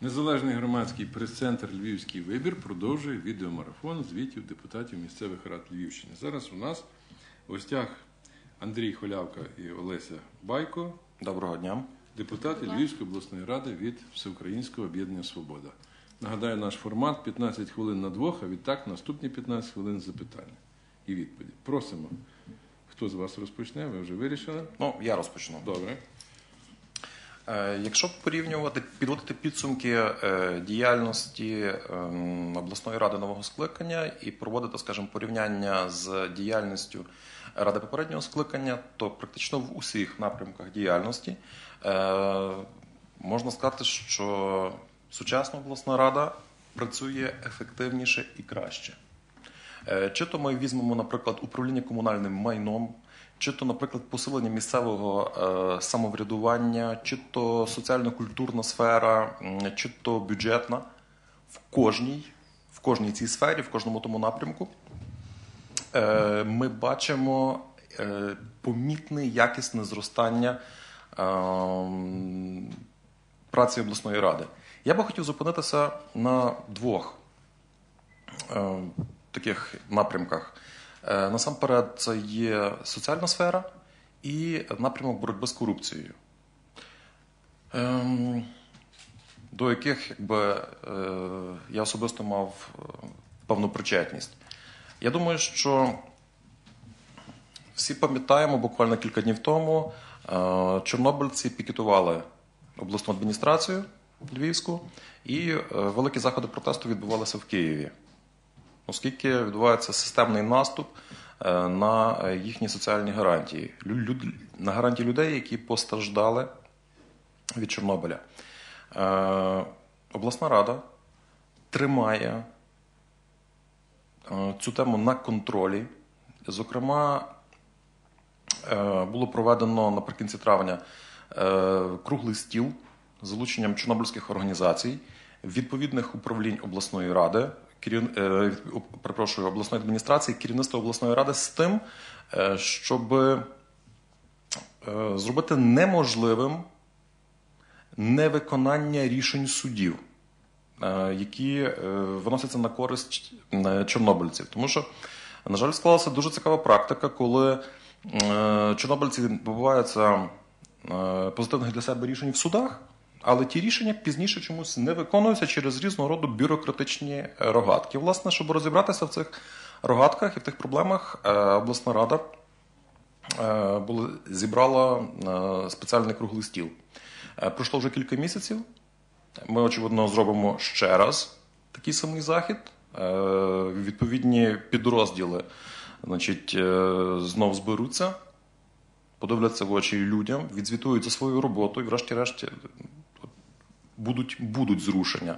Незалежний громадський прес-центр Львівський вибір продовжує відеомарафон звітів депутатів місцевих рад Львівщини. Зараз у нас в гостях Андрій Холявка і Олеся Байко, Доброго дня. депутати Львівської обласної ради від Всеукраїнського об'єднання Свобода. Нагадаю, наш формат 15 хвилин на двох, а відтак наступні 15 хвилин запитання і відповіді. Просимо. Хто з вас розпочне? Ви вже вирішили? Ну, я розпочну. Добре. Е, Якщо порівнювати, підводити підсумки е, діяльності ем, обласної ради нового скликання і проводити, скажімо, порівняння з діяльністю ради попереднього скликання, то практично в усіх напрямках діяльності е, можна сказати, що сучасна обласна рада працює ефективніше і краще. Чи то ми візьмемо, наприклад, управління комунальним майном, чи то, наприклад, посилення місцевого е, самоврядування, чи то соціально-культурна сфера, чи то бюджетна в кожній, в кожній цій сфері, в кожному тому напрямку. Е, ми бачимо е, помітне якісне зростання ем, праці обласної ради. Я би хотів зупинитися на двох е, таких напрямках. Е, Насамперед, це є соціальна сфера і напрямок боротьби з корупцією, Ем, до яких якби, е, я особисто мав е, певну причетність. Я думаю, що всі пам'ятаємо, буквально кілька днів тому чорнобильці пікетували обласну адміністрацію Львівську, і великі заходи протесту відбувалися в Києві, оскільки відбувається системний наступ е, на е, їхні соціальні гарантії, на гарантії людей, які постраждали від Чорнобиля. Е, Обласна рада тримає цю тему на контролі. Зокрема, було проведено наприкінці травня круглий стіл з залученням чорнобильських організацій, відповідних управлінь обласної ради, е, перепрошую, обласної адміністрації, керівництва обласної ради з тим, е, щоб е, зробити неможливим невиконання рішень судів, які виносяться на користь чорнобильців. Тому що, на жаль, склалася дуже цікава практика, коли чорнобильці добиваються е, позитивних для себе рішень в судах, але ті рішення пізніше чомусь не виконуються через різного роду бюрократичні е, рогатки. Власне, щоб розібратися в цих рогатках і в тих проблемах, е, обласна рада е, зібрала спеціальний круглий стіл. Пройшло вже кілька місяців. Ми, очевидно, зробимо ще раз такий самий захід. Відповідні підрозділи значить, знов зберуться, подивляться в очі людям, відзвітують за свою роботу і, врешті-решт, будуть, будуть зрушення.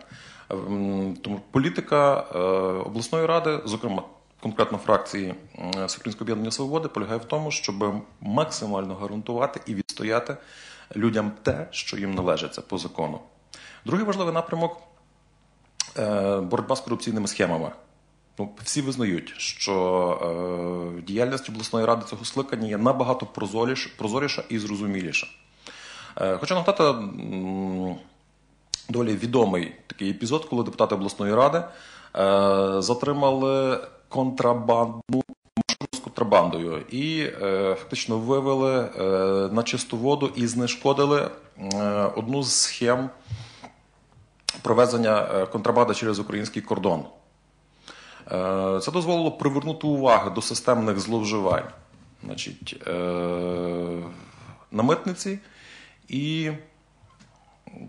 Ем, Тому політика е, обласної ради, зокрема конкретно фракції м, Всеукраїнського об'єднання свободи, полягає в тому, щоб максимально гарантувати і відстояти людям те, що їм належиться по закону. Другий важливий напрямок е, боротьба з корупційними схемами. Ну, всі визнають, що е, діяльність обласної ради цього скликання є набагато прозоріша, прозоріша і зрозуміліша. Е, хочу нагадати доволі відомий такий епізод, коли депутати обласної ради е, затримали контрабандну машину з контрабандою і е, фактично вивели е, на чисту воду і знешкодили е, одну з схем провезення е, контрабанди через український кордон. Е, Це дозволило привернути увагу до системних зловживань значить, е, на митниці і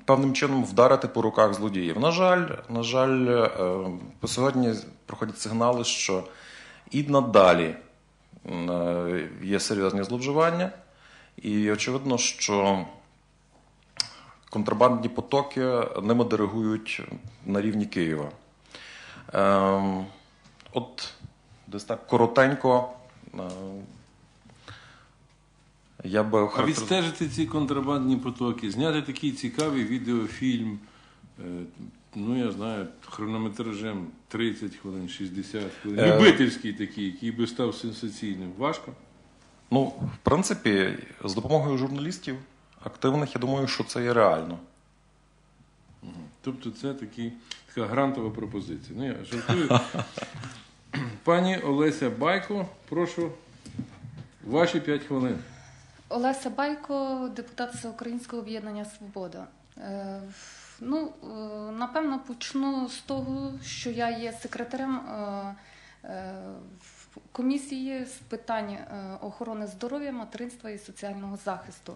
певним чином вдарити по руках злодіїв. На жаль, на жаль, е, сьогодні проходять сигнали, що і надалі е, є серйозні зловживання, і очевидно, що контрабандні потоки ними диригують на рівні Києва. Ем, От десь так коротенько. Я би А відстежити ці контрабандні потоки, зняти такий цікавий відеофільм, е, ну я знаю, хронометражем 30 хвилин, 60 хвилин, Е. любительський такий, який би став сенсаційним. Важко? Ну, в принципі, з допомогою журналістів активних, я думаю, що це є реально. Тобто це такі, така грантова пропозиція. Ну, я жартую. Пані Олеся Байко, прошу, ваші 5 хвилин. Олеся Байко, депутат Всеукраїнського об'єднання Свобода. Е, Ну, е, напевно, почну з того, що я є секретарем е, комісії з питань охорони здоров'я, материнства і соціального захисту.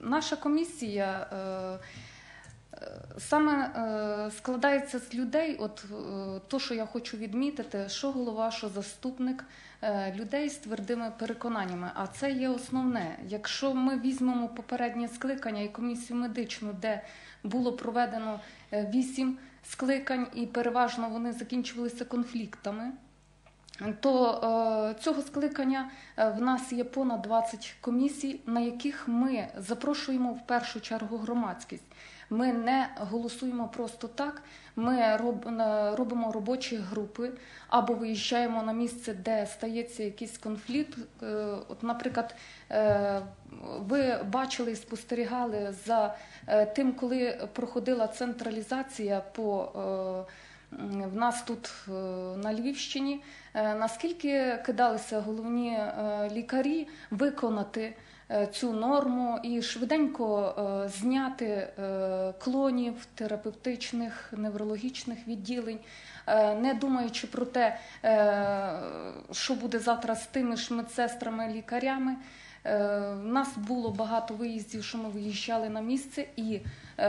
Наша комісія саме е, складається з людей. От е, то, що я хочу відмітити, що голова, що заступник е, людей з твердими переконаннями. А це є основне. Якщо ми візьмемо попереднє скликання і комісію медичну, де було проведено вісім скликань, і переважно вони закінчувалися конфліктами. То цього скликання в нас є понад 20 комісій, на яких ми запрошуємо в першу чергу громадськість. Ми не голосуємо просто так. Ми робимо робочі групи або виїжджаємо на місце, де стається якийсь конфлікт. Е, От, наприклад, е, ви бачили і спостерігали за е, тим, коли проходила централізація по е, в нас тут е, на Львівщині. Е, Наскільки кидалися головні е, лікарі виконати е, цю норму і швиденько е, зняти е, клонів терапевтичних, неврологічних відділень, е, не думаючи про те, е, що буде завтра з тими ж медсестрами, лікарями. Е, У нас було багато виїздів, що ми виїжджали на місце і е,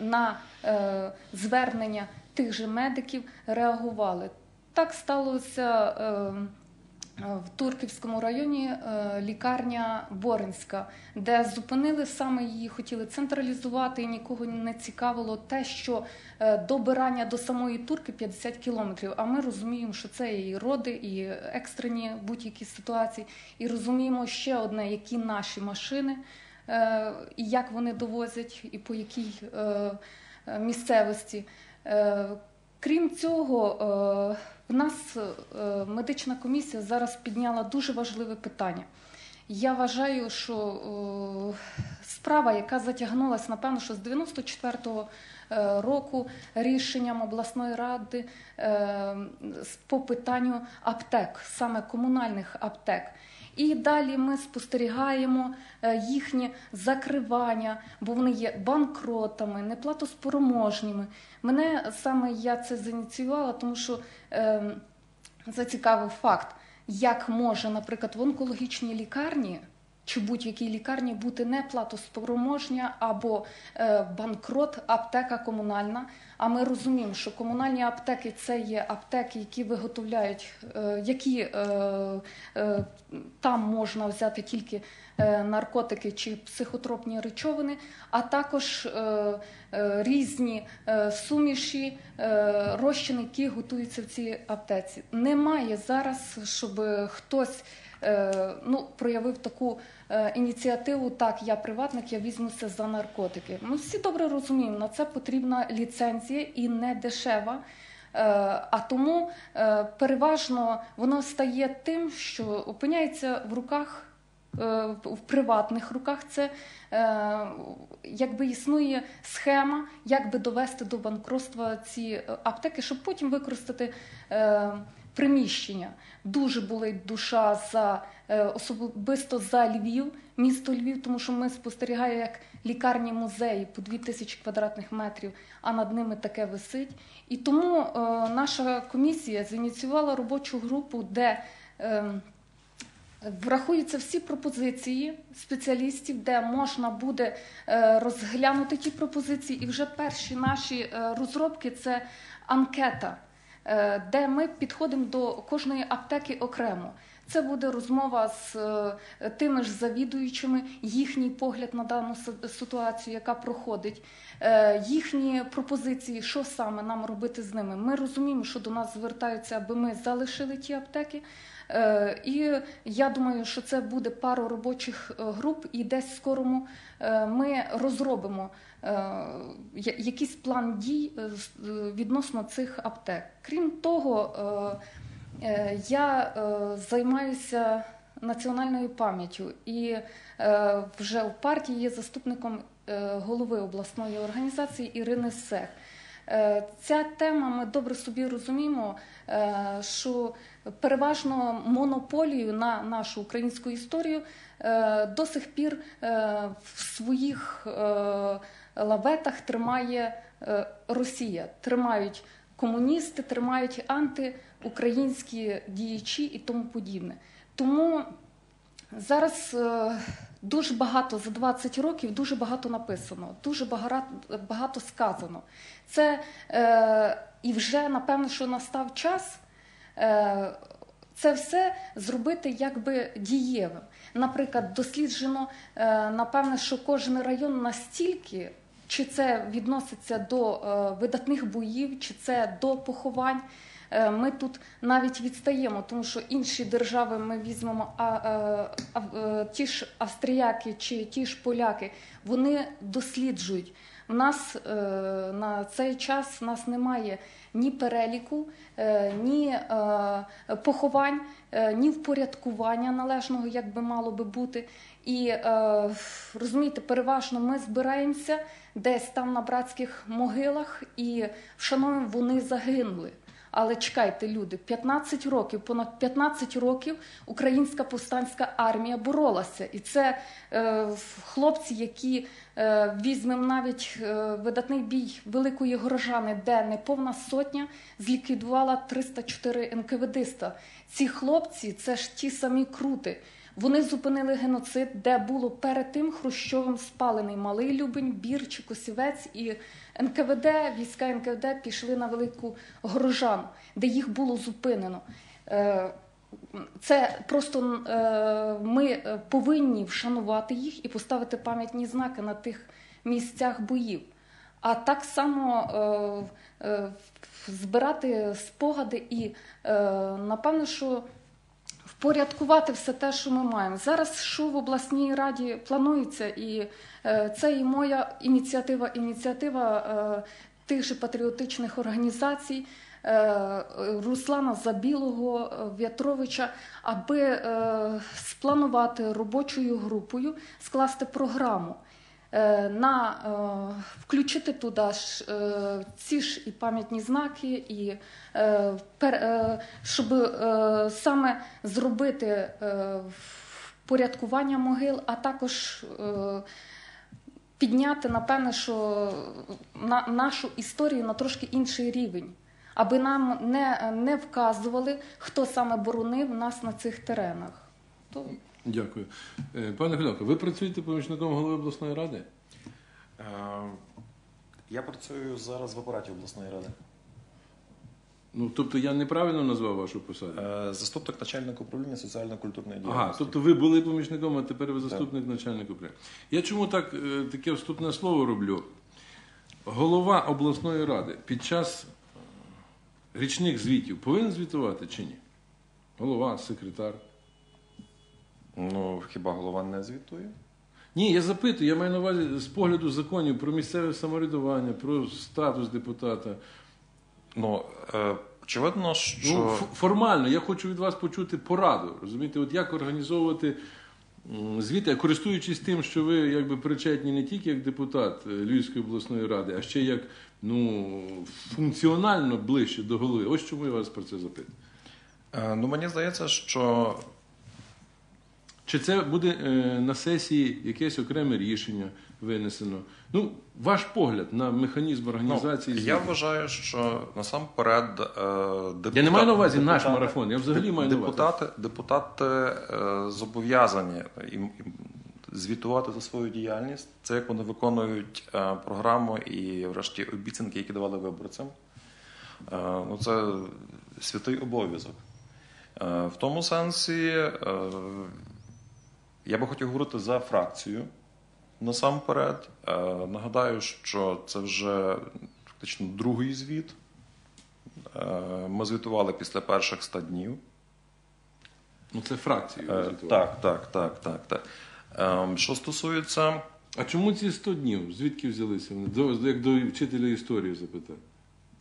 на е, звернення тих же медиків реагували. Так сталося е, в Турківському районі е, лікарня Боринська, де зупинили саме її, хотіли централізувати, і нікого не цікавило те, що е, добирання до самої турки 50 кілометрів. А ми розуміємо, що це і роди, і екстрені будь-які ситуації. І розуміємо ще одне, які наші машини, е, і як вони довозять, і по якій е, е, місцевості. Е, Крім цього, е, в нас е, медична комісія зараз підняла дуже важливе питання. Я вважаю, що е, справа, яка затягнулася, напевно, що з 94-го е, року рішенням обласної ради е, по питанню аптек, саме комунальних аптек. І далі ми спостерігаємо е, їхнє закривання, бо вони є банкротами, неплатоспроможніми. Мене саме я це зініціювала, тому що е, зацікавив факт, як може, наприклад, в онкологічній лікарні чи будь-якій лікарні бути неплатоспроможня або е, банкрот, аптека комунальна. А ми розуміємо, що комунальні аптеки це є аптеки, які виготовляють, е, які е, е, там можна взяти тільки наркотики чи психотропні речовини, а також різні суміші, розчини, які готуються в цій аптеці. Немає зараз, щоб хтось ну, проявив таку ініціативу. Так, я приватник, я візьмуся за наркотики. Ми всі добре розуміємо, на це потрібна ліцензія і не дешева. Е, А тому е, переважно воно стає тим, що опиняється в руках. е, В приватних руках це якби існує схема, як би довести до банкротства ці аптеки, щоб потім використати приміщення. Дуже болить душа за е, особисто за Львів, місто Львів, тому що ми спостерігаємо, як лікарні музеї по 2000 квадратних метрів, а над ними таке висить. І тому е, наша комісія зініціювала робочу групу, де е, Врахуються всі пропозиції спеціалістів, де можна буде розглянути ті пропозиції. І вже перші наші розробки це анкета, де ми підходимо до кожної аптеки окремо. Це буде розмова з е, тими ж завідуючими, їхній погляд на дану ситуацію, яка проходить, е, їхні пропозиції, що саме нам робити з ними. Ми розуміємо, що до нас звертаються, аби ми залишили ті аптеки. Е, І я думаю, що це буде пара робочих е, груп, і десь скорому е, ми розробимо якийсь план дій відносно цих аптек. Крім того, я займаюся національною пам'яттю і вже в партії є заступником голови обласної організації Ірини Сех. Е, Ця тема ми добре собі розуміємо, е, що переважно монополію на нашу українську історію е, до сих пір в своїх лаветах тримає Росія, тримають комуністи, тримають антиукраїнські діячі і тому подібне. Тому зараз е, дуже багато за 20 років дуже багато написано, дуже багато, багато сказано. Це е, і вже напевно, що настав час. Е, це все зробити якби дієвим. Наприклад, досліджено, е, напевне, що кожен район настільки, чи це відноситься до е, видатних боїв, чи це до поховань. Е, Ми тут навіть відстаємо, тому що інші держави ми візьмемо, а, е, а, е, ті ж австріяки чи ті ж поляки, вони досліджують. В нас е, на цей час в нас немає ні переліку, е, ні е, поховань, е, ні впорядкування належного, як би мало би бути. І е, розумієте, переважно ми збираємося десь там на братських могилах і вшановуємо, вони загинули. Але чекайте, люди, 15 років, понад 15 років українська повстанська армія боролася. І це е, хлопці, які е, візьмемо навіть е, видатний бій Великої Горожани, де неповна сотня зліквідувала 304 НКВДиста. Ці хлопці це ж ті самі крути. Вони зупинили геноцид, де було перед тим Хрущовим спалений Малий Любень, Бір чи Косівець і НКВД, війська НКВД пішли на Велику Горожану, де їх було зупинено. Е, Це просто е, ми повинні вшанувати їх і поставити пам'ятні знаки на тих місцях боїв. А так само е, збирати спогади і напевно, що впорядкувати все те, що ми маємо. Зараз що в обласній раді планується, і е, це і моя ініціатива, ініціатива е, тих же патріотичних організацій. е, Руслана Забілого, В'ятровича, аби спланувати робочою групою, скласти програму, на е, включити туди ж е, ці ж і пам'ятні знаки, і е, е, щоб е, саме зробити е, впорядкування могил, а також е, підняти, напевне, що на нашу історію на трошки інший рівень. Аби нам не, не вказували, хто саме боронив нас на цих теренах. То Дякую. Е, Пане Гляко, ви працюєте помічником голови обласної ради? Е, Я працюю зараз в апараті обласної ради. Ну, тобто я неправильно назвав вашу посаду? Е, Заступник начальника управління соціально-культурної Ага, тобто ви були помічником, а тепер ви заступник начальника управління. Я чому так таке вступне слово роблю? Голова обласної ради під час річних звітів повинен звітувати чи ні? Голова, секретар. Ну, хіба голова не звітує? Ні, я запитую, я маю на увазі з погляду законів про місцеве самоврядування, про статус депутата. Ну, е, очевидно, що. Ну, формально, я хочу від вас почути пораду. Розумієте, от як організовувати звіти, користуючись тим, що ви якби причетні не тільки як депутат е, Львівської обласної ради, а ще як ну, функціонально ближче до голови. Ось чому я вас про це запитую. Е, Ну, мені здається, що Чи це буде е, на сесії якесь окреме рішення винесено? Ну, ваш погляд на механізм організації. ну, я вважаю, що насамперед е, депутат, Я не маю на увазі наш марафон, я взагалі маю на увазі. депутати, депутати е, зобов'язані їм, звітувати за свою діяльність. Це як вони виконують е, програму і, врешті, обіцянки, які давали виборцям. Ну, це святий обов'язок. В тому сенсі я би хотів говорити за фракцію насамперед. Е, нагадаю, що це вже фактично другий звіт. Е, Ми звітували після перших 100 днів. Ну, це фракції. Е. Так, так, так, так, так. Ем, Що стосується. А чому ці 100 днів? Звідки взялися? Як до вчителя історії запитати.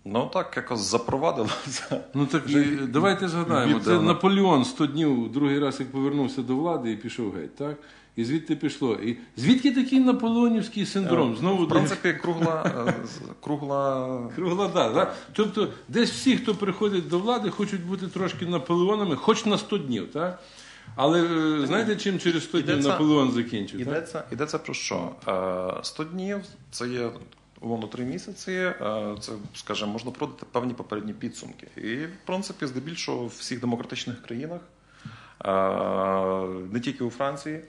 Ну так якось запровадилося. Ну так і, давайте згадаємо. Це. Наполеон 100 днів другий раз як повернувся до влади і пішов геть, так? І звідти пішло. І звідки такий наполеонівський синдром? Знову в принципі, кругла, е, кругла Кругла да, да. Тобто, десь всі, хто приходить до влади, хочуть бути трошки Наполеонами, хоч на 100 днів, так? Але е, знаєте, чим через 100 днів Наполеон закінчив? так? Йдеться, йдеться про що? Е, 100 днів це є умовно 3 місяці. е, Це, скажімо, можна продати певні попередні підсумки. І, в принципі, здебільшого в всіх демократичних країнах, е, не тільки у Франції,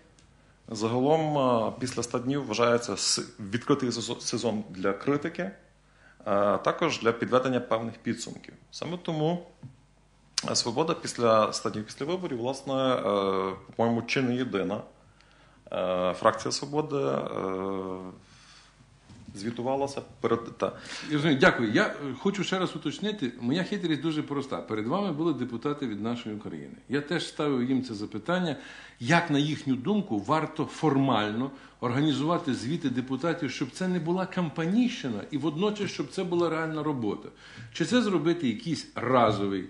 загалом е, після 100 днів вважається відкритий сезон- для критики, а також для підведення певних підсумків. Саме тому. Свобода після 100 днів після виборів, власне, по-моєму, чи не єдина Фракція Свободи звітувалася перед та розумію, дякую. Я е, хочу ще раз уточнити. Моя хитрість дуже проста. Перед вами були депутати від нашої України. Я теж ставив їм це запитання, як на їхню думку варто формально організувати звіти депутатів, щоб це не була кампанійщина і водночас, щоб це була реальна робота. Чи це зробити якийсь разовий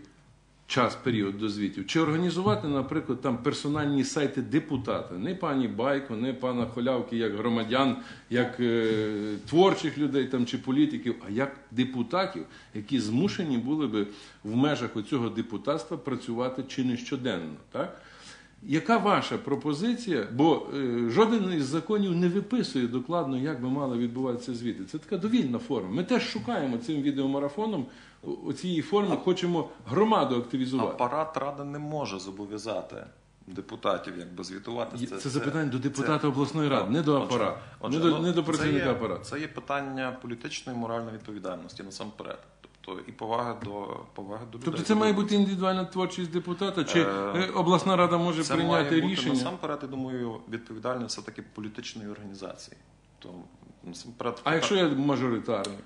час, період до звітів, чи організувати, наприклад, там персональні сайти депутата, не пані Байко, не пана Холявки, як громадян, як е, творчих людей там чи політиків, а як депутатів, які змушені були би в межах оцього депутатства працювати чи не щоденно, так? Яка ваша пропозиція? Бо е, жоден із законів не виписує докладно, як би мали відбуватися звіти. Це така довільна форма. Ми теж шукаємо цим відеомарафоном у цієї форми, хочемо громаду активізувати. апарат ради не може зобов'язати депутатів якби звітувати. Це, запитання до депутата обласної ради, не до апарату, отже, не, до, ну, не до працівника апарату. Це є питання політичної і моральної відповідальності насамперед. Тобто і повага до поваги до людей. Тобто це має бути індивідуальна творчість депутата, чи Е, е, обласна рада може це прийняти має бути рішення? насамперед, я думаю, відповідальність все таки політичної організації. То насамперед, А якщо я мажоритарник?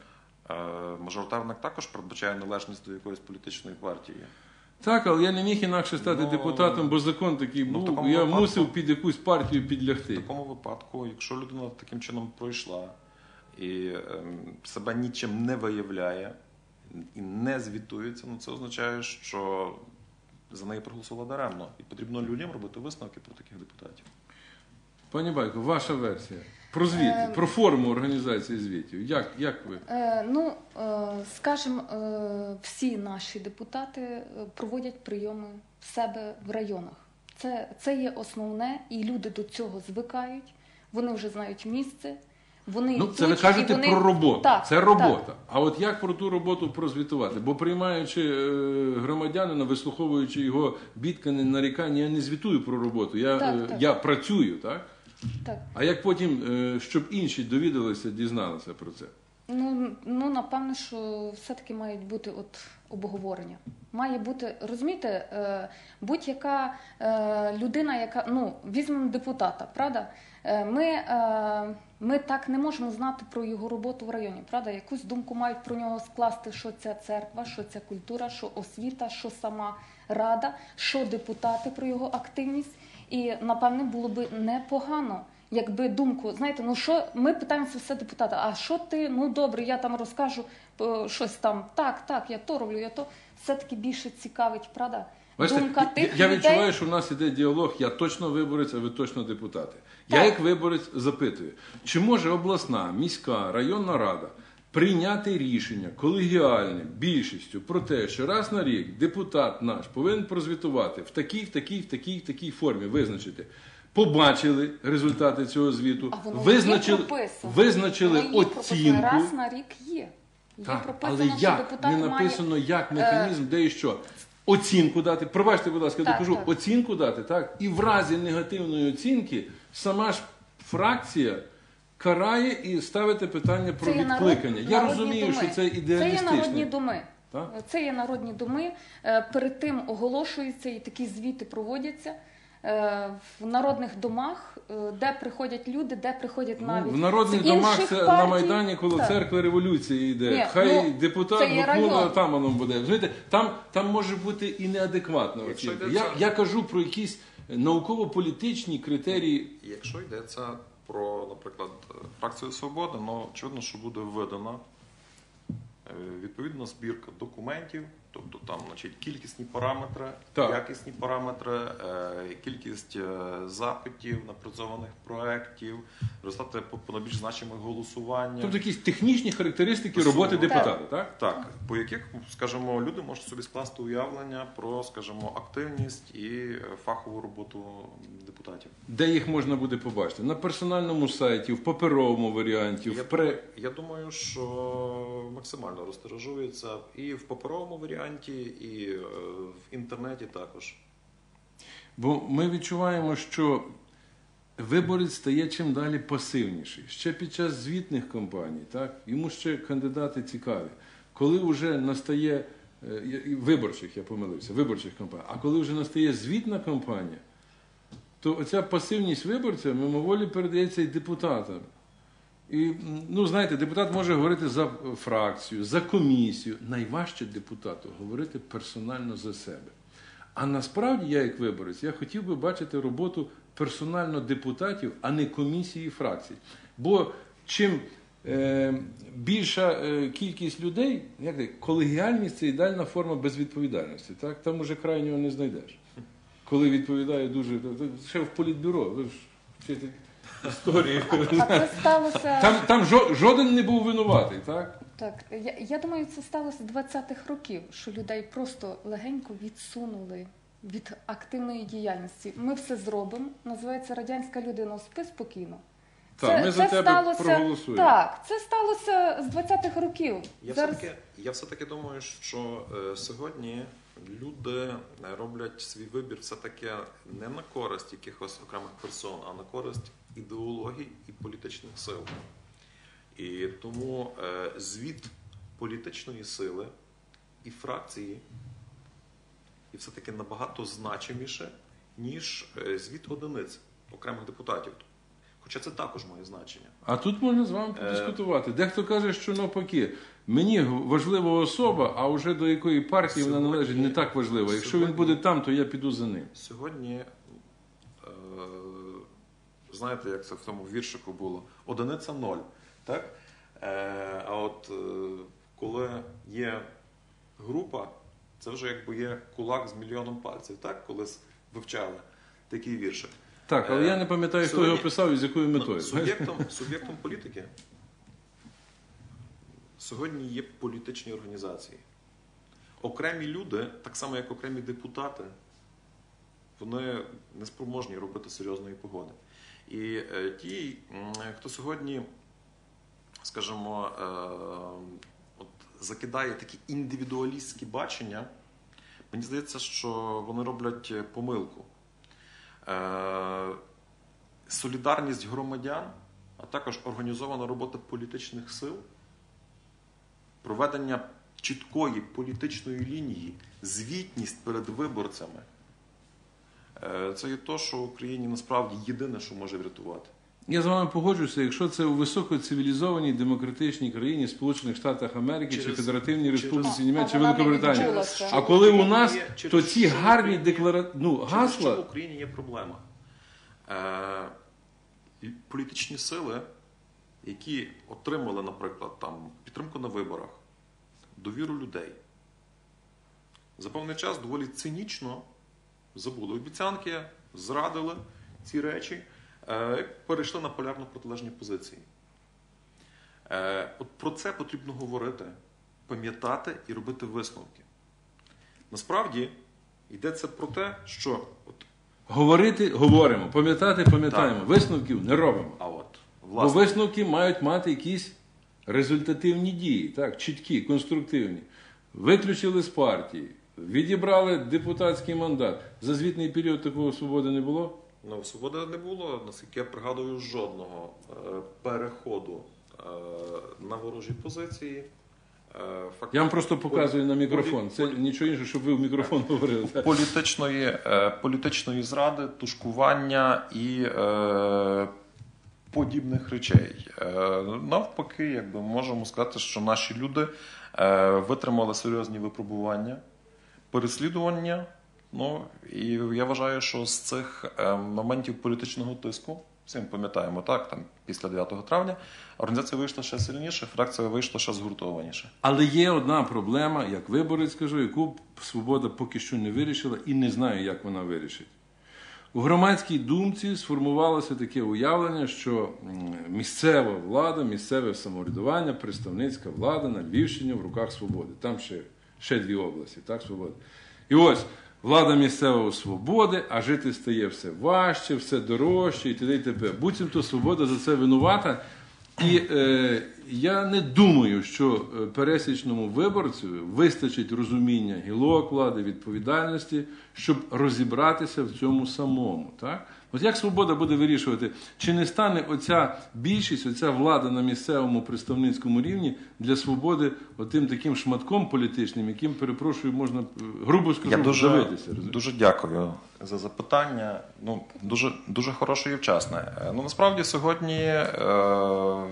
Е, мажоритарник також передбачає належність до якоїсь політичної партії. Так, але я не міг інакше стати Ну, депутатом, бо закон такий ну, був. я випадку- мусив під якусь партію підлягти. В такому випадку, якщо людина таким чином пройшла і ем, себе нічим не виявляє і не звітується, ну це означає, що за неї проголосували даремно. І потрібно людям робити висновки про таких депутатів. Пані Байко, ваша версія. Про звіти, Ем. про форму організації звітів. Як, як ви? Е, ну, е, скажімо, е, всі наші депутати е, проводять прийоми в себе в районах. Це, це є основне, і люди до цього звикають. Вони вже знають місце. Вони Ну, це ви кажете вони... про роботу. Так, це робота. так. А от як про ту роботу прозвітувати? Бо приймаючи е, громадянина, вислуховуючи його бідкане нарікання, я не звітую про роботу. Я, е, так. я працюю, так? Так. А як потім, е, щоб інші довідалися, дізналися про це? Ну, ну напевно, що все-таки мають бути от обговорення. Має бути, розумієте, е, будь-яка е, людина, яка ну візьмемо депутата, правда? Е, Ми, е, ми так не можемо знати про його роботу в районі, правда? Якусь думку мають про нього скласти, що ця церква, що ця культура, що освіта, що сама рада, що депутати про його активність. І напевне було би непогано, якби думку, знаєте, ну що ми питаємося все депутата, а що ти, ну добре, я там розкажу е, щось там, так, так, я то роблю, я то все-таки більше цікавить, правда? Бачите, Думка я- тих я людей. відчуваю, що в нас іде діалог, я точно виборець, а ви точно депутати. Я як виборець запитую, чи може обласна, міська, районна рада прийняти рішення колегіальне більшістю про те, що раз на рік депутат наш повинен прозвітувати в такій, в такій, в такій, в такій формі, визначити. Побачили результати цього звіту, А визначили, визначили є оцінку. раз на рік є. Є Так, прописано, але як не має- написано, як механізм, де і що. Оцінку дати. Пробачте, будь ласка, Так, докажу, так. оцінку дати, так? І в разі негативної оцінки сама ж фракція карає і ставите питання про Це є народ- відкликання. Я народні розумію, думи. що це Це є ідеалістично. народні думи. Так? Це є народні думи. Е, Перед тим оголошуються і такі звіти проводяться е, в народних домах, е, де приходять люди, де приходять навіть Ну, в народних з домах це на партій. Майдані коло Так. церкви революції йде. Ні, Хай ну, депутат це є гукнула район. отаманом буде. Розумієте, там, там може бути і неадекватна Якщо оцінка. йдеться- Я, я кажу про якісь науково-політичні критерії. Якщо йдеться про, наприклад, фракцію Свобода, але очевидно, що буде введена е, відповідна збірка документів, Тобто там значить, кількісні параметри, Так. якісні параметри, е, кількість е, запитів, напрацьованих проєктів, результати по, найбільш значимих голосування. Тобто якісь технічні характеристики По роботи депутата, так? Так, по яких, скажімо, люди можуть собі скласти уявлення про, скажімо, активність і е, фахову роботу депутатів. Де їх можна буде побачити? На персональному сайті, в паперовому варіанті, Я, в пре... я думаю, що максимально розтиражується і в паперовому варіанті, і е, в інтернеті також. Бо ми відчуваємо, що виборець стає чим далі пасивніший. Ще під час звітних кампаній, так? йому ще кандидати цікаві. Коли вже настає е, виборчих, я помилився, виборчих кампаній, а коли вже настає звітна кампанія, то оця пасивність виборця мимоволі передається і депутатам. І, ну, знаєте, депутат може говорити за фракцію, за комісію. Найважче депутату говорити персонально за себе. А насправді я, як виборець, я хотів би бачити роботу персонально депутатів, а не комісії і фракцій. Бо чим е, більша е, кількість людей, як так, колегіальність це ідеальна форма безвідповідальності. Так? Там уже крайнього не знайдеш. Коли відповідає дуже. Ще в політбюро, ви ж вчите історії. А це сталося. Там, там жо- жоден не був винуватий, так? Так, я, я думаю, це сталося з 20-х років, що людей просто легенько відсунули від активної діяльності. Ми все зробимо. Називається радянська людина, спи спокійно. Так, ми за тебе проголосуємо. Так, це сталося з 20-х років. Я Зараз все-таки, я все-таки думаю, що е, сьогодні люди е, роблять свій вибір все-таки не на користь якихось окремих персон, а на користь ідеологій і політичних сил. І тому е, звіт політичної сили і фракції і все-таки набагато значиміше, ніж е, звіт одиниць окремих депутатів. Хоча це також має значення. А тут можна з вами подискутувати. Дехто каже, що навпаки, мені важлива особа, а вже до якої партії вона належить, не так важливо. Якщо він буде там, то я піду за ним. Сьогодні, е, знаєте, як це в тому віршику було? Одиниця ноль. Так? Е, а от е, коли є група, це вже якби є кулак з мільйоном пальців, так? Колись вивчали такий віршик. Так, але Е, я не пам'ятаю, хто його писав і з якою Ну, метою. Суб'єктом, суб'єктом політики сьогодні є політичні організації. Окремі люди, так само як окремі депутати, вони не спроможні робити серйозної погоди. І е, ті, хто сьогодні, скажімо, е, от, закидає такі індивідуалістські бачення, мені здається, що вони роблять е, помилку. Солідарність громадян, а також організована робота політичних сил, проведення чіткої політичної лінії, звітність перед виборцями. Е, Це є те, що в Україні насправді єдине, що може врятувати. Я з вами погоджуюся, якщо це у високоцивілізованій демократичній країні Сполучених Штатах Америки чи Федеративній Республіці Німеччини чи Великобританії. А коли у нас, Через то ці гарні деклара... ну, Через що в. Україні є проблема. Е, політичні сили, які отримали, наприклад, там, підтримку на виборах, довіру людей, за певний час доволі цинічно забули обіцянки, зрадили ці речі, е, перейшли на полярно протилежні позиції. Е, от про це потрібно говорити, пам'ятати і робити висновки. Насправді йдеться про те, що от, Говорити говоримо, пам'ятати пам'ятаємо, Так. висновків не робимо. а от, Бо власне, висновки мають мати якісь результативні дії, так, чіткі, конструктивні. Виключили з партії, відібрали депутатський мандат. За звітний період такого свободи не було. ну, свободи не було, наскільки я пригадую, жодного е, переходу е, на ворожі позиції. Е, фактично, Я вам просто показую на мікрофон. полі- Це нічого інше, щоб ви в мікрофон говорили. так. політичної, е, політичної зради, тушкування і е, подібних речей. Е, навпаки, якби можемо сказати, що наші люди е, витримали серйозні випробування, переслідування. Ну і я вважаю, що з цих е, моментів політичного тиску Всі ми пам'ятаємо, так, там після 9 травня організація вийшла ще сильніше, фракція вийшла ще згуртованіше. Але є одна проблема, як виборець скажу, яку свобода поки що не вирішила і не знаю, як вона вирішить. У громадській думці сформувалося таке уявлення, що місцева влада, місцеве самоврядування, представницька влада на Львівщині в руках свободи. Там ще, ще дві області, так, свободи. І ось влада місцева у свободи, а жити стає все важче, все дорожче і т.д. і т.п. Буцімто свобода за це винувата. І е, я не думаю, що е, пересічному виборцю вистачить розуміння гілок влади, відповідальності, щоб розібратися в цьому самому. Так? От як свобода буде вирішувати, чи не стане оця більшість, оця влада на місцевому представницькому рівні для свободи отим таким шматком політичним, яким, перепрошую, можна, е, грубо скажу, Я дуже, вдавитися. дуже дякую за запитання. Ну, дуже, дуже хороше і вчасне. Е, Ну, насправді сьогодні е,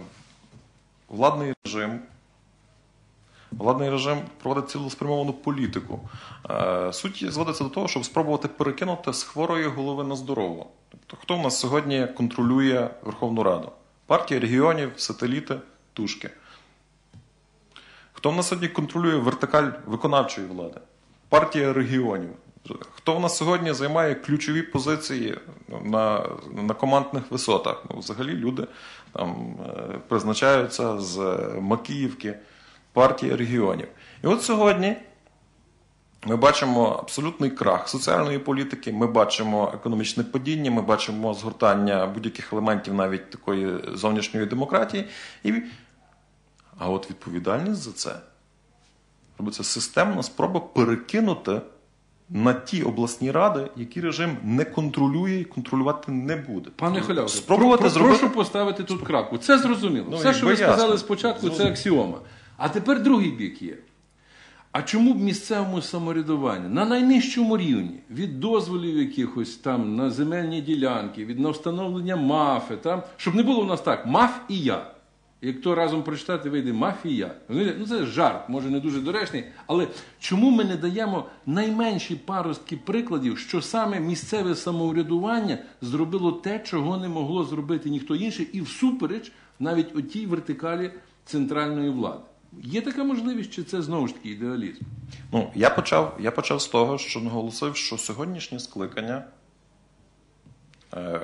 владний режим. Владний режим проводить цілеспрямовану політику. Е, Суть зводиться до того, щоб спробувати перекинути з хворої голови на здорову. Тобто, хто в нас сьогодні контролює Верховну Раду? Партія регіонів, сателіти, тушки. Хто в нас сьогодні контролює вертикаль виконавчої влади? Партія регіонів. Хто в нас сьогодні займає ключові позиції на, на командних висотах? Ну, взагалі люди там е, призначаються з Макіївки, партія регіонів. І от сьогодні ми бачимо абсолютний крах соціальної політики, ми бачимо економічне падіння, ми бачимо згортання будь-яких елементів навіть такої зовнішньої демократії. І... А от відповідальність за це робиться системна спроба перекинути на ті обласні ради, які режим не контролює і контролювати не буде. Пане Холявко, спробувати про, зробити. прошу поставити тут крапку. Це зрозуміло. Ну, Все, що ви сказали ясно. спочатку, це аксіома. А тепер другий бік є. А чому б місцевому самоврядуванню на найнижчому рівні від дозволів якихось там на земельні ділянки, від на встановлення мафи, там, щоб не було у нас так, маф і я. Як то разом прочитати, вийде мафія. Ну це жарт, може не дуже доречний. Але чому ми не даємо найменші паростки прикладів, що саме місцеве самоврядування зробило те, чого не могло зробити ніхто інший, і всупереч навіть отій вертикалі центральної влади? Є така можливість, чи це знову ж таки ідеалізм? Ну, я почав, я почав з того, що наголосив, що сьогоднішнє скликання е,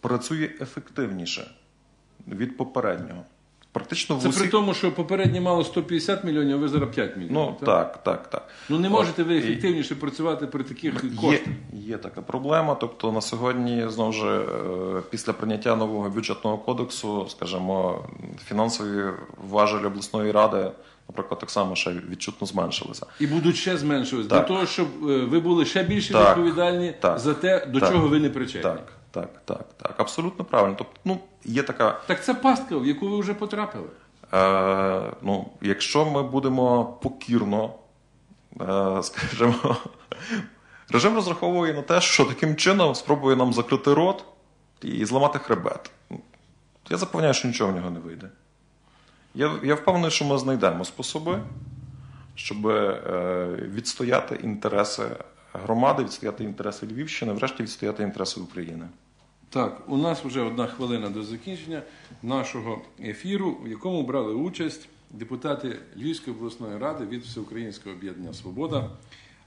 працює ефективніше від попереднього. Практично в Це усіх... при тому, що попереднє мало 150 мільйонів, а ви зараз 5 мільйонів. Ну, так, так, так. Ну не можете ви і- ефективніше працювати при таких Є, коштах. є така проблема. Тобто на сьогодні знову ж е, після прийняття нового бюджетного кодексу, скажімо, фінансові важелі обласної ради, наприклад, так само ще відчутно зменшилися. І будуть ще зменшуватися для того, щоб е, ви були ще більше Так. відповідальні Так. за те, до Так. чого ви не причетні. Так, так, так, так. Абсолютно правильно. Тобто, ну, є така. Так це пастка, в яку ви вже потрапили. Е, ну, якщо ми будемо покірно, е, скажімо, режим розраховує на те, що таким чином спробує нам закрити рот і зламати хребет. Я запевняю, що нічого в нього не вийде. Я, я впевнений, що ми знайдемо способи, щоб е, відстояти інтереси громади, відстояти інтереси Львівщини, врешті відстояти інтереси України. Так, у нас вже одна хвилина до закінчення нашого ефіру, в якому брали участь депутати Львівської обласної ради від Всеукраїнського об'єднання Свобода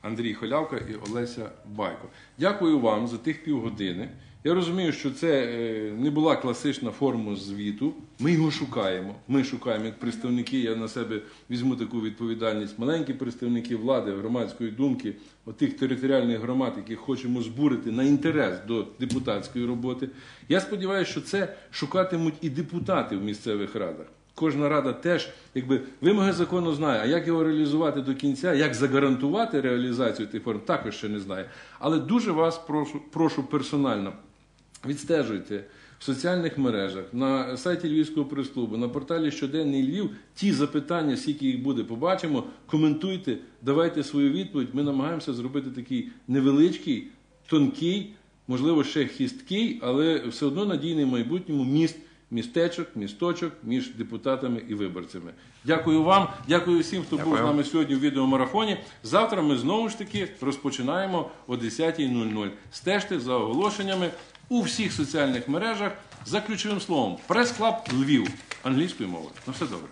Андрій Холявка і Олеся Байко. Дякую вам за тих півгодини. Я розумію, що це е, не була класична форма звіту. Ми його шукаємо. Ми шукаємо як представники. Я на себе візьму таку відповідальність. Маленькі представники влади, громадської думки, отих територіальних громад, яких хочемо збурити на інтерес до депутатської роботи. Я сподіваюся, що це шукатимуть і депутати в місцевих радах. Кожна рада теж, якби вимоги закону знає, а як його реалізувати до кінця, як загарантувати реалізацію тих форм, також ще не знає. Але дуже вас прошу, прошу персонально відстежуйте в соціальних мережах, на сайті Львівського прес-клубу, на порталі Щоденний Львів ті запитання, скільки їх буде, побачимо. Коментуйте, давайте свою відповідь. Ми намагаємося зробити такий невеличкий, тонкий, можливо, ще хисткий, але все одно надійний в майбутньому міст. Містечок, місточок між депутатами і виборцями. Дякую вам, дякую всім, хто був з нами сьогодні в відеомарафоні. Завтра ми знову ж таки розпочинаємо о 10.00. Стежте за оголошеннями у всіх соціальних мережах за ключовим словом Прес-клаб Львів англійською мовою. На все добре.